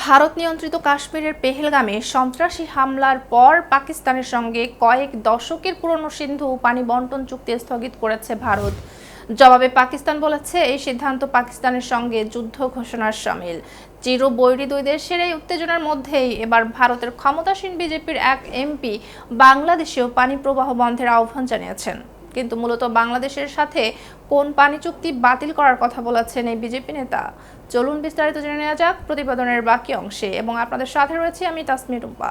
ভারত নিয়ন্ত্রিত কাশ্মীরের পেহেলগামে সন্ত্রাসী হামলার পর পাকিস্তানের সঙ্গে কয়েক দশকের পুরনো সিন্ধু পানি বন্টন চুক্তি স্থগিত করেছে ভারত। জবাবে পাকিস্তান বলেছে, এই সিদ্ধান্ত পাকিস্তানের সঙ্গে যুদ্ধ ঘোষণার সামিল। চির বৈরী দুই দেশের এই উত্তেজনার মধ্যেই এবার ভারতের ক্ষমতাসীন বিজেপির এক এমপি বাংলাদেশেও পানি প্রবাহ বন্ধের আহ্বান জানিয়েছেন। কিন্তু মূলত বাংলাদেশের সাথে কোন পানি চুক্তি বাতিল করার কথা বলেছেন এই বিজেপি নেতা। চলুন বিস্তারিত জেনে নেওয়া যাক প্রতিবেদনের বাকি অংশে এবং আপনাদের সাথে রয়েছে আমি তাসমি রুম্পা।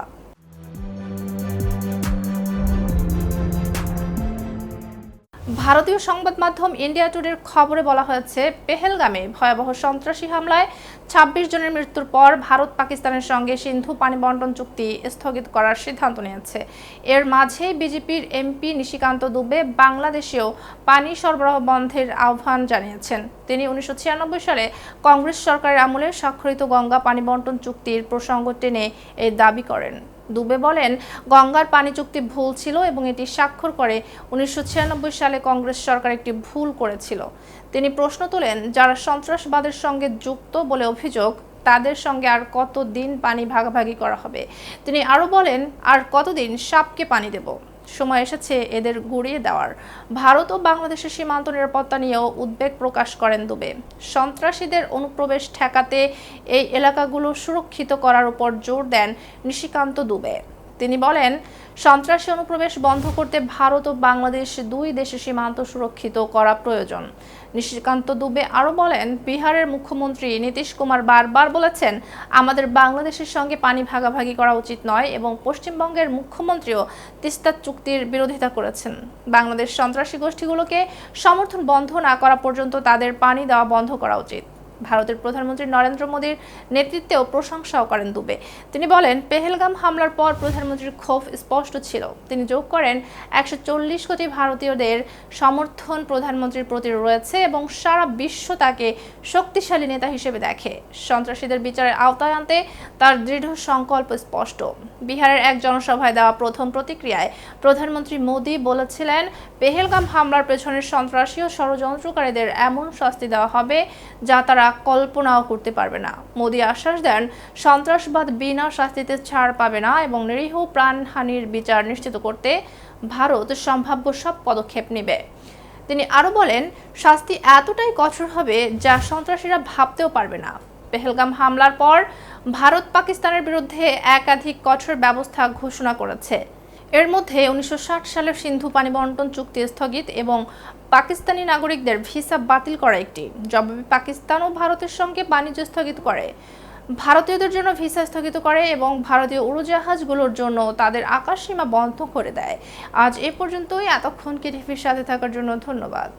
ভারতীয় সংবাদ মাধ্যম ইন্ডিয়া টুডের খবরে বলা হয়েছে, পেহেলগামে ভয়াবহ সন্ত্রাসী হামলায় ২৬ জনের মৃত্যুর পর ভারত পাকিস্তানের সঙ্গে সিন্ধু পানি বন্টন চুক্তি স্থগিত করার সিদ্ধান্ত নিয়েছে। এর মাঝে বিজেপির এমপি নিশিকান্ত দুবে বাংলাদেশেও পানি সরবরাহ বন্ধের আহ্বান জানিয়েছেন। তিনি উনিশশো ছিয়ানব্বই সালে কংগ্রেস সরকারের আমলে স্বাক্ষরিত গঙ্গা পানি বন্টন চুক্তির প্রসঙ্গ টেনে এই দাবি করেন। দুবে বলেন, গঙ্গার পানি চুক্তি ভুল ছিল এবং এটি স্বাক্ষর করে উনিশশো ছিয়ানব্বই সালে কংগ্রেস সরকার একটি ভুল করেছিল। তিনি প্রশ্ন তোলেন, যারা সন্ত্রাসবাদের সঙ্গে যুক্ত বলে অভিযোগ, তাদের সঙ্গে আর কতদিন পানি ভাগাভাগি করা হবে? তিনি আরও বলেন, আর কতদিন সাপকে পানি দেব? সময় এসেছে এদের গুড়িয়ে দেওয়ার। ভারত ও বাংলাদেশের সীমান্ত নিরাপত্তা নিয়েও উদ্বেগ প্রকাশ করেন দুবে। সন্ত্রাসীদের অনুপ্রবেশ ঠেকাতে এই এলাকাগুলো সুরক্ষিত করার উপর জোর দেন নিশিকান্ত দুবে। তিনি বলেন, সন্ত্রাসী অনুপ্রবেশ বন্ধ করতে ভারত ও বাংলাদেশ দুই দেশের সীমান্ত সুরক্ষিত করা প্রয়োজন। নিশিকান্ত দুবে আরও বলেন, বিহারের মুখ্যমন্ত্রী নীতিশ কুমার বারবার বলেছেন, আমাদের বাংলাদেশের সঙ্গে পানি ভাগাভাগি করা উচিত নয় এবং পশ্চিমবঙ্গের মুখ্যমন্ত্রীও তিস্তা চুক্তির বিরোধিতা করেছেন। বাংলাদেশ সন্ত্রাসী গোষ্ঠীগুলোকে সমর্থন বন্ধ না করা পর্যন্ত তাদের পানি দেওয়া বন্ধ করা উচিত। ভারতের প্রধানমন্ত্রী নরেন্দ্র মোদীর নেতৃত্বেও প্রশংসাও করেন দুবে। তিনি বলেন, পেহেলগাম হামলার পর প্রধানমন্ত্রীর ক্ষোভ স্পষ্ট ছিল। তিনি যোগ করেন, একশো চল্লিশ কোটি ভারতীয়দের সমর্থন প্রধানমন্ত্রীর প্রতি রয়েছে এবং সারা বিশ্ব তাকে শক্তিশালী নেতা হিসেবে দেখে। সন্ত্রাসীদের বিচারের আওতায় আনতে তার দৃঢ় সংকল্প স্পষ্ট। বিহারের এক জনসভায় দেওয়া প্রথম প্রতিক্রিয়ায় প্রধানমন্ত্রী মোদী বলেছিলেন, পেহেলগাম হামলার পেছনের সন্ত্রাসী ও ষড়যন্ত্রকারীদের এমন শাস্তি দেওয়া হবে যা তারা কল্পনাও করতে পারবে না। মোদী আশ্বাস দেন, সন্ত্রাসবাদ বিনা শাস্তিতে ছাড় পাবে না এবং নিরীহ প্রাণহানির বিচার নিশ্চিত করতে ভারত সম্ভাব্য সব পদক্ষেপ নেবে। তিনি আরও বলেন, শাস্তি এতটাই কঠোর হবে যা সন্ত্রাসীরা ভাবতেও পারবে না। পেহেলগাম হামলার পর ভারত পাকিস্তানের বিরুদ্ধে একাধিক কঠোর ব্যবস্থা ঘোষণা করেছে। এর মধ্যে উনিশশো ষাট সালের সিন্ধু পানি বন্টন চুক্তি স্থগিত এবং পাকিস্তানি নাগরিকদের ভিসা বাতিল করা একটি জবাবে পাকিস্তান ও ভারতের সঙ্গে বাণিজ্য স্থগিত করে। ভারতীয়দের জন্য ভিসা স্থগিত করে এবং ভারতীয় উড়োজাহাজগুলোর জন্য তাদের আকাশ সীমা বন্ধ করে দেয়। আজ এ পর্যন্তই। এতক্ষণ কেটিফির সাথে থাকার জন্য ধন্যবাদ।